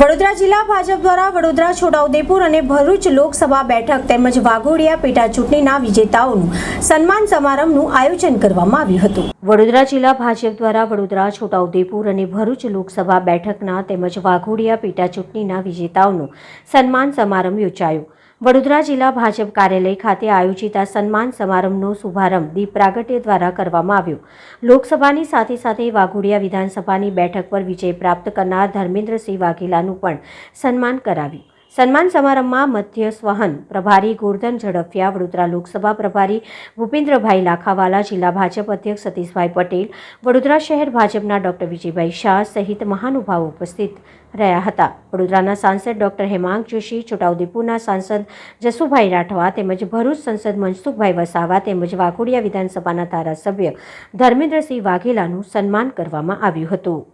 વડોદરા જિલ્લા ભાજપ દ્વારા વડોદરા, છોટાઉદેપુર અને ભરૂચ લોકસભા બેઠક તેમજ વાઘોડિયા પેટા ચૂંટણીના વિજેતાઓનું સન્માન સમારંભનું આયોજન કરવામાં આવ્યું હતું. વડોદરા જિલ્લા ભાજપ દ્વારા વડોદરા, છોટાઉદેપુર અને ભરૂચ લોકસભા બેઠકના તેમજ વાઘોડિયા પેટા ચૂંટણીના વિજેતાઓનું સન્માન સમારંભ યોજાયો. વડોદરા જિલ્લા ભાજપ કાર્યાલય ખાતે આયોજિત આ સન્માન સમારંભનો શુભારંભ દીપ પ્રાગટ્ય દ્વારા કરવામાં આવ્યો. લોકસભાની સાથે સાથે વાઘોડિયા વિધાનસભાની બેઠક પર વિજય પ્રાપ્ત કરનાર ધર્મેન્દ્રસિંહ વાઘેલાનું પણ સન્માન કરાવ્યું. સન્માન સમારંભમાં મધ્ય સ્વહન પ્રભારી ગોરધન ઝડફિયા, વડોદરા લોકસભા પ્રભારી ભૂપેન્દ્રભાઈ લાખાવાલા, જિલ્લા ભાજપ અધ્યક્ષ સતીશભાઈ પટેલ, વડોદરા શહેર ભાજપના ડોક્ટર વિજયભાઈ શાહ સહિત મહાનુભાવો ઉપસ્થિત રહ્યા હતા. વડોદરાના સાંસદ ડોક્ટર હેમાંગ જોશી, છોટાઉદેપુરના સાંસદ જસુભાઈ રાઠવા તેમજ ભરૂચ સંસદ મનસુખભાઈ વસાવા તેમજ વાઘોડિયા વિધાનસભાના ધારાસભ્ય ધર્મેન્દ્રસિંહ વાઘેલાનું સન્માન કરવામાં આવ્યું હતું.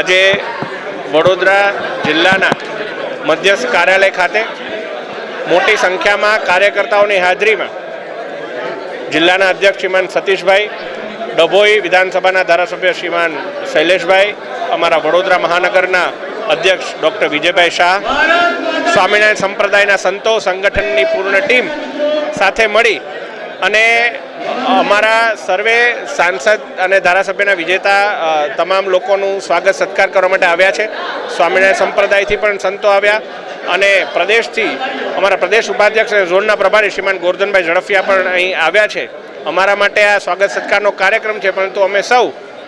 આજે વડોદરા જિલ્લાના મધ્યસ્થ કાર્યાલય ખાતે મોટી સંખ્યામાં કાર્યકર્તાઓની હાજરીમાં જિલ્લાના અધ્યક્ષ શ્રીમાન સતીશભાઈ, ડભોઈ વિધાનસભાના ધારાસભ્ય શ્રીમાન શૈલેષભાઈ, અમારા વડોદરા મહાનગરના અધ્યક્ષ ડૉક્ટર વિજયભાઈ શાહ, સ્વામિનારાયણ સંપ્રદાયના સંતો, સંગઠનની પૂર્ણ ટીમ સાથે મળી અને અમારા સર્વે સાંસદ અને ધારાસભ્યના વિજેતા તમામ લોકોનું સ્વાગત સત્કાર કરવા માટે આવ્યા છે. સ્વામિનારાયણ સંપ્રદાયથી પણ સંતો આવ્યા અને પ્રદેશથી, અમારા પ્રદેશ ઉપાધ્યક્ષ અને ઝોનના પ્રભારી શ્રીમાન ગોરધનભાઈ ઝડફિયા પણ અહીં આવ્યા છે. અમારા માટે આ સ્વાગત સત્કારનો કાર્યક્રમ છે, પરંતુ અમે સૌ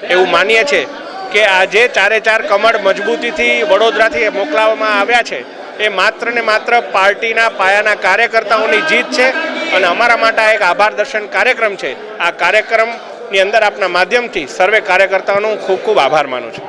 એવું માનીએ છીએ કે આજે ચારે ચાર કમળ મજબૂતીથી વડોદરાથી મોકલાવવામાં આવ્યા છે, એ માત્ર ને માત્ર પાર્ટીના પાયાના કાર્યકર્તાઓની જીત છે. અને અમારા માટે આ એક આભાર દર્શન કાર્યક્રમ છે. આ કાર્યક્રમની અંદર આપના માધ્યમથી સર્વે કાર્યકર્તાઓનો હું ખૂબ ખૂબ આભાર માનું છું.